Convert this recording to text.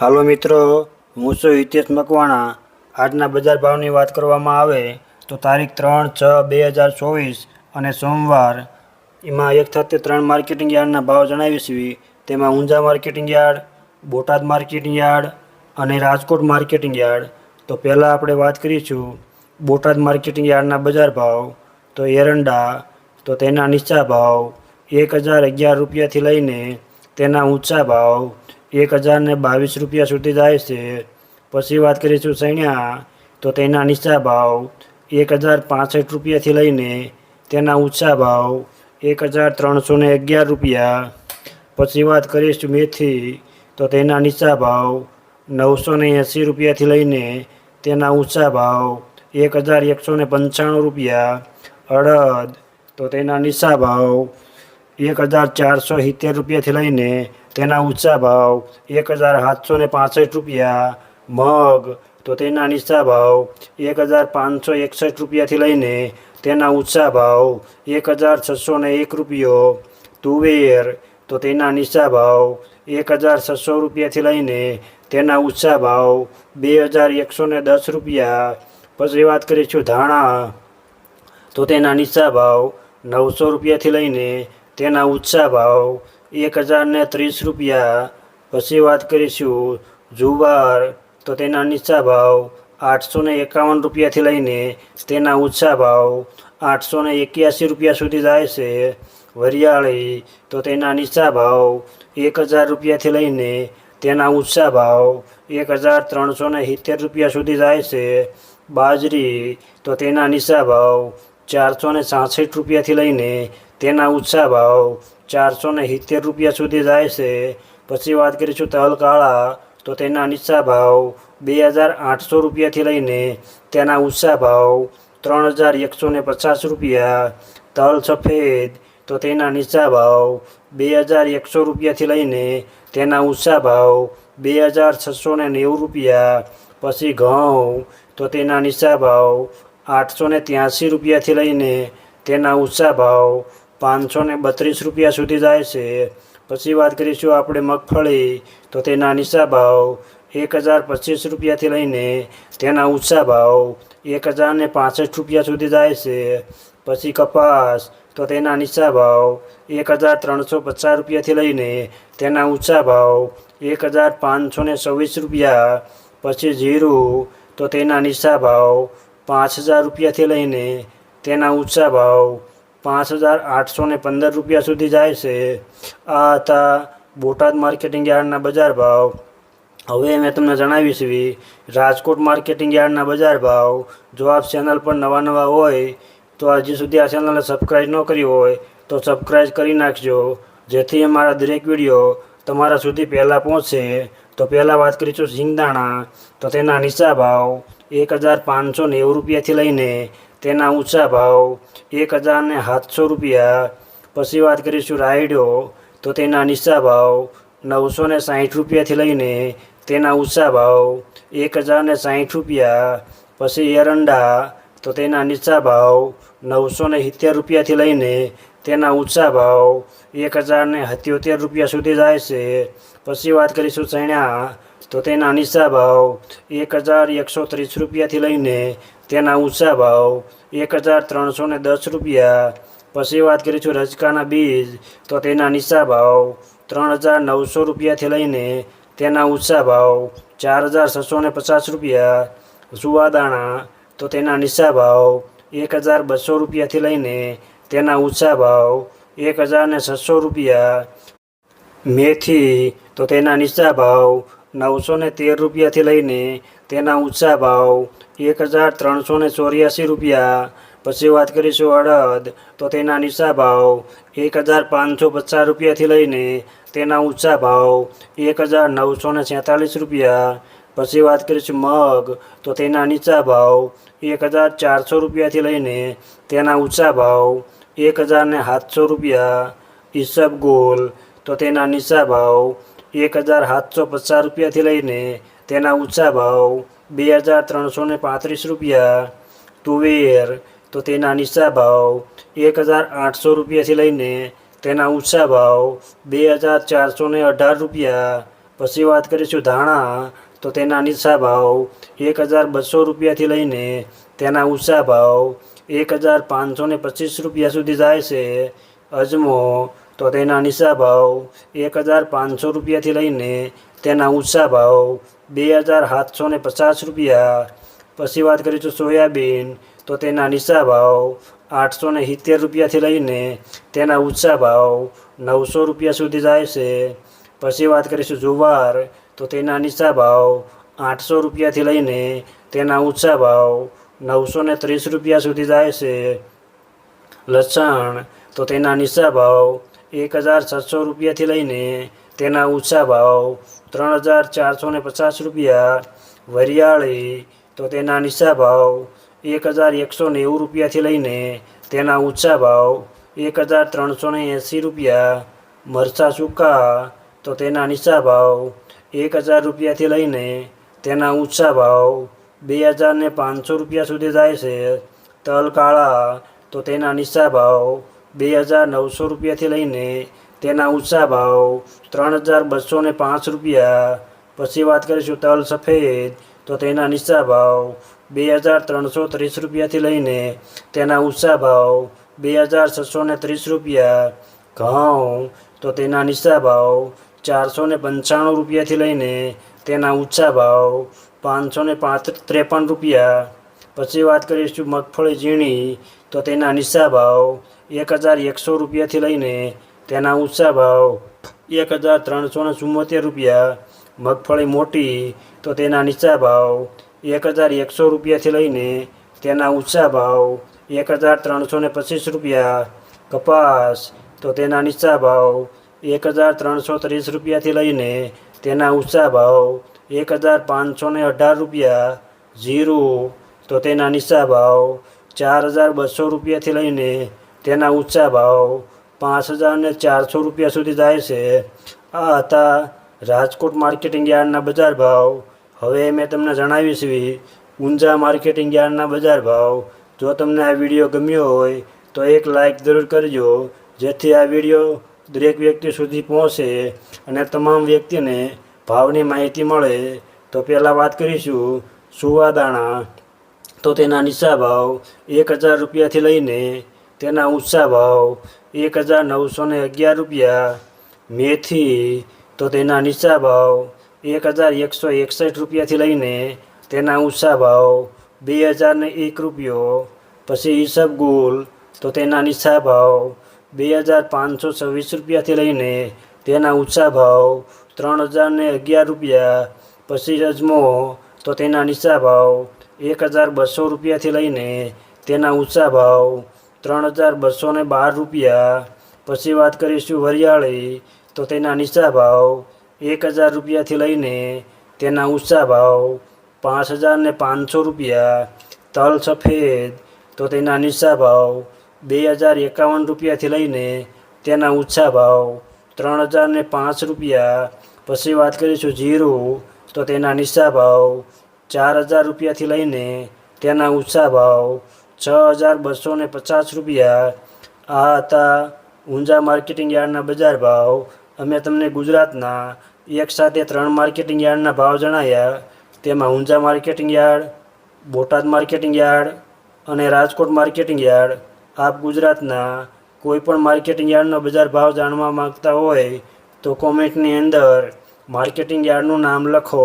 હાલો મિત્રો, હું છું હિતેશ મકવાણા. આજના બજાર ભાવની વાત કરવામાં આવે તો તારીખ ત્રણ છ બે હજાર ચોવીસ અને સોમવાર. એમાં એક સાથે ત્રણ માર્કેટિંગ યાર્ડના ભાવ જણાવીશું તેમાં Unjha marketing yard, Botad marketing yard અને રાજકોટ માર્કેટિંગ યાર્ડ. તો પહેલાં આપણે વાત કરીશું બોટાદ માર્કેટિંગ યાર્ડના બજાર ભાવ. તો એરંડા, તો તેના નીચા ભાવ, એક હજાર અગિયાર રૂપિયાથી લઈને તેના ઊંચા ભાવ. એક હજાર ને બાવીસ રૂપિયા સુધી જાય છે. પછી વાત કરીશું સૈણ્યા, તો તેના નીચા ભાવ એક હજાર પાસઠ રૂપિયાથી લઈને તેના ઊંચા ભાવ એક હજાર ત્રણસો ને અગિયાર રૂપિયા. પછી વાત કરીશું મેથી, તો તેના નીચા ભાવ નવસો ને એંસી રૂપિયાથી લઈને તેના ઊંચા ભાવ એક હજાર એકસો ને પંચાણું રૂપિયા. અડદ, તો તેના નીચા ભાવ એક હજાર ચારસો સિત્તેર રૂપિયાથી લઈને તેના ઊંચા ભાવ એક હજાર સાતસો ને પાસઠ રૂપિયા, મગ, તો તેના નીચા ભાવ એક હજાર પાંચસો એકસઠ રૂપિયાથી લઈને તેના ઊંચા ભાવ એક હજાર છસો ને એક રૂપિયો, તુવેર, તો તેના નીચા ભાવ એક હજાર છસો રૂપિયાથી લઈને તેના ઊંચા ભાવ બે હજાર એકસો ને દસ રૂપિયા. પછી વાત કરીશું ધાણા, તો તેના નીચા ભાવ નવસો રૂપિયાથી લઈને તેના ઊંચા ભાવ એક હજારને ત્રીસ રૂપિયા. પછી વાત કરીશું જુવાર. તો તેના નીચા ભાવ આઠસો ને એકાવન રૂપિયાથી લઈને તેના ઊંચા ભાવ આઠસો ને એક્યાસી રૂપિયા સુધી જાય છે. વરિયાળી. તો તેના નીચા ભાવ એક હજાર રૂપિયાથી લઈને તેના ઊંચા ભાવ એક હજાર ત્રણસો ને સિત્તેર રૂપિયા સુધી જાય છે. બાજરી. તો તેના નીચા ભાવ ચારસો ને સાસઠ રૂપિયાથી લઈને તેના ઊંચા ભાવ ચારસો ને સિત્તેર રૂપિયા સુધી જાય છે. પછી વાત કરીશું તલ કાળા, તો તેના નીચા ભાવ બે હજાર આઠસો રૂપિયાથી લઈને તેના ઊંચા ભાવ ત્રણ હજાર એકસો ને પચાસ રૂપિયા. તલ સફેદ, તો તેના નીચા ભાવ બે હજાર એકસો રૂપિયાથી લઈને તેના ઊંચા ભાવ બે હજાર છસો ને નેવું રૂપિયા. પછી ઘઉં, તો તેના નીચા ભાવ આઠસો ને ત્યાંસી રૂપિયાથી લઈને તેના ઊંચા ભાવ પાંચસો ને બત્રીસ રૂપિયા સુધી જાય છે. પછી વાત કરીશું આપણે મગફળી, તો તેના નીચા ભાવ એક હજાર પચીસ રૂપિયાથી લઈને તેના ઊંચા ભાવ એક હજાર ને પાસઠ રૂપિયા સુધી જાય છે. પછી કપાસ, તો તેના નીચા ભાવ એક હજાર ત્રણસો પચાસ રૂપિયાથી લઈને તેના ઊંચા ભાવ એક હજાર પાંચસો ને છવ્વીસ રૂપિયા. પછી જીરું, તો તેના નીચા ભાવ પાંચ હજાર રૂપિયાથી લઈને તેના ઊંચા ભાવ પાંચ હજાર આઠસો ને પંદર રૂપિયા સુધી જાય છે. આ હતા બોટાદ માર્કેટિંગ યાર્ડના બજાર ભાવ. હવે મેં તમને જણાવીશ એવી રાજકોટ માર્કેટિંગ યાર્ડના બજાર ભાવ. જો આપ ચેનલ પર નવા નવા હોય, તો હજી સુધી આ ચેનલને સબસ્ક્રાઈબ ન કરી હોય, તો સબસ્ક્રાઈબ કરી નાખજો. જેથી અમારા દરેક વીડિયો તમારા સુધી પહેલાં પહોંચશે. તો પહેલાં વાત કરીશું સિંગદાણા તો તેના નીચા ભાવ એક હજાર પાંચસો નેવું રૂપિયાથી લઈને તેના ઊંચા ભાવ એક હજારને સાતસો રૂપિયા. પછી વાત કરીશું રાયડો, તો તેના નીચા ભાવ નવસો ને સાઠ રૂપિયાથી લઈને તેના ઊંચા ભાવ એક હજારને સાહીઠ રૂપિયા. પછી એરંડા, તો તેના નીચા ભાવ નવસો ને સિત્તેર રૂપિયાથી લઈને તેના ઊંચા ભાવ એક હજારને સત્યોતેર રૂપિયા સુધી જાય છે. પછી વાત કરીશું ચણ્યા તો તેના નીચા ભાવ એક હજાર એકસો ત્રીસ રૂપિયાથી લઈને તેના ઊંચા ભાવ એક હજાર ત્રણસો ને દસ રૂપિયા. પછી વાત કરીશું રજકાના બીજ, તો તેના નીચા ભાવ ત્રણ હજાર નવસો રૂપિયાથી લઈને તેના ઊંચા ભાવ ચાર હજાર છસો ને પચાસ રૂપિયા. સુવાદાણા તો તેના નીચા ભાવ એક હજાર બસો રૂપિયાથી લઈને તેના ઊંચા ભાવ એક હજાર ને છસો રૂપિયા. મેથી, તો તેના નીચા ભાવ નવસો ને તેર રૂપિયાથી લઈને તેના ઊંચા ભાવ એક હજાર ત્રણસો ને ચોર્યાસી રૂપિયા. પછી વાત કરીશું અડદ, તો તેના નીચા ભાવ એક હજાર પાંચસો પચાસ રૂપિયાથી લઈને તેના ઊંચા ભાવ એક હજાર નવસો ને છેતાલીસ રૂપિયા. પછી વાત કરીશું મગ, તો તેના નીચા ભાવ એક હજાર ચારસો રૂપિયાથી લઈને તેના ઊંચા ભાવ એક હજાર ને સાતસો રૂપિયા. ઈસબગોલ તો તેના નીચા ભાવ એક હજાર સાતસો પચાસ રૂપિયાથી લઈને તેના ઊંચા ભાવ બે હજાર ત્રણસો પાંત્રીસ રૂપિયા, તુવેર તો તેના નીચા ભાવ એક હજાર આઠસો રૂપિયાથી લઈને તેના ઊંચા ભાવ બે હજાર ચારસો અઢાર રૂપિયા. પછી વાત કરીશું ધાણા તો તેના નીચા ભાવ એક હજાર બસો રૂપિયાથી લઈને તેના ઊંચા ભાવ એક હજાર પાંચસો ને પચીસ રૂપિયા સુધી જાય છે. અજમો તો તેના નીચા ભાવ એક હજાર પાંચસો રૂપિયાથી લઈને તેના ઊંચા ભાવ બે હજાર સાતસો ને પચાસ રૂપિયા. પછી વાત કરીશું સોયાબીન, તો તેના નીચા ભાવ આઠસો ને સિત્તેર રૂપિયાથી લઈને તેના ઊંચા ભાવ નવસો રૂપિયા સુધી જાય છે. પછી વાત કરીશું જુવાર, તો તેના નીચા ભાવ આઠસો રૂપિયાથી લઈને તેના ઊંચા ભાવ નવસો ને ત્રીસ રૂપિયા સુધી જાય છે. લસણ, તો તેના નીચા ભાવ એક હજાર છસો રૂપિયાથી લઈને તેના ઊંચા ભાવ ત્રણ હજાર ચારસો ને પચાસ રૂપિયા, વરિયાળી તો તેના નીચા ભાવ એક હજાર એકસો નેવું રૂપિયાથી લઈને તેના ઊંચા ભાવ એક હજાર ત્રણસો ને એંસી રૂપિયા, મરચાં સૂકા તો તેના નીચા ભાવ એક હજાર રૂપિયાથી લઈને તેના ઊંચા ભાવ બે હજાર ને પાંચસો રૂપિયા સુધી જાય છે. તલ કાળા તો તેના નીચા ભાવ બે હજાર નવસો રૂપિયાથી લઈને તેના ઊંચા ભાવ ત્રણ હજાર બસો ને પાંચ રૂપિયા. પછી વાત કરીશું તલ સફેદ, તો તેના નીચા ભાવ બે હજાર ત્રણસો ત્રીસ રૂપિયાથી લઈને તેના ઊંચા ભાવ બે હજાર છસો ને ત્રીસ રૂપિયા. ઘઉં, તો તેના નીચા ભાવ ચારસો ને પંચાણું રૂપિયાથી લઈને તેના ઊંચા ભાવ પાંચસો ને ત્રેપન રૂપિયા. પછી વાત કરીશું મગફળી ઝીણી, તો તેના નીચા ભાવ એક હજાર એકસો રૂપિયાથી લઈને તેના ઊંચા ભાવ એક હજાર ત્રણસો ને ચુમ્મોતેર રૂપિયા, મગફળી મોટી તો તેના નીચા ભાવ એક હજાર એકસો રૂપિયાથી લઈને તેના ઊંચા ભાવ એક હજાર ત્રણસો ને પચીસ રૂપિયા. કપાસ તો તેના નીચા ભાવ એક હજાર ત્રણસો ત્રીસ રૂપિયાથી લઈને તેના ઊંચા ભાવ એક હજાર પાંચસો ને અઢાર રૂપિયા. જીરું તો તેના નીચા ભાવ ચાર હજાર બસો રૂપિયાથી લઈને તેના ઊંચા ભાવ પાંચ હજાર ને ચારસો રૂપિયા સુધી જાય છે. આ હતા રાજકોટ માર્કેટિંગ યાર્ડના બજાર ભાવ. હવે મેં તમને જણાવીશ ઊંઝા માર્કેટિંગ યાર્ડના બજાર ભાવ. જો તમને આ વીડિયો ગમ્યો હોય, તો એક લાઇક જરૂર કરજો, જેથી આ વીડિયો દરેક વ્યક્તિ સુધી પહોંચે અને તમામ વ્યક્તિને ભાવની માહિતી મળે. તો પહેલાં વાત કરીશું સુવાદાણા તો તેના નીચા ભાવ એક હજાર રૂપિયાથી લઈને તેના ઊંચા ભાવ એક હજાર નવસો ને અગિયાર રૂપિયા. મેથી તો તેના નીચા ભાવ એક હજાર એકસો એકસઠ રૂપિયાથી લઈને તેના ઊંચા ભાવ બે હજાર ને એક રૂપિયો. પછી ઈસબગુલ તો તેના નીચા ભાવ બે હજાર પાંચસો છવ્વીસ રૂપિયાથી લઈને તેના ઊંચા ભાવ ત્રણ હજાર ને અગિયાર રૂપિયા. પછી અજમો તો તેના નીચા ભાવ એક હજાર બસો રૂપિયાથી લઈને તેના ઊંચા ભાવ ત્રણ હજાર બસો ને બાર રૂપિયા. પછી વાત કરીશું વરિયાળી, તો તેના નીચા ભાવ એક હજાર રૂપિયાથી લઈને તેના ઊંચા ભાવ પાંચ હજાર ને પાંચસો રૂપિયા. તલ સફેદ, તો તેના નીચા ભાવ બે હજાર એકાવન રૂપિયાથી લઈને તેના ઊંચા ભાવ ત્રણ હજાર ને પાંચ રૂપિયા. પછી વાત કરીશું જીરું, તો તેના નીચા ભાવ ચાર હજાર રૂપિયાથી લઈને તેના ઊંચા ભાવ છ હજાર બસો ને પચાસ રૂપિયા. આ હતા ઊંઝા માર્કેટિંગ યાર્ડના બજાર ભાવ. અમે તમને ગુજરાતના એક સાથે ત્રણ માર્કેટિંગ યાર્ડના ભાવ જણાવ્યા તેમાં Unjha marketing yard, Botad marketing yard અને રાજકોટ માર્કેટિંગ યાર્ડ. આપ ગુજરાતના કોઈ પણ માર્કેટિંગ યાર્ડનો બજાર ભાવ જાણવા માંગતા હોય તો કોમેન્ટની અંદર માર્કેટિંગ યાર્ડનું નામ લખો.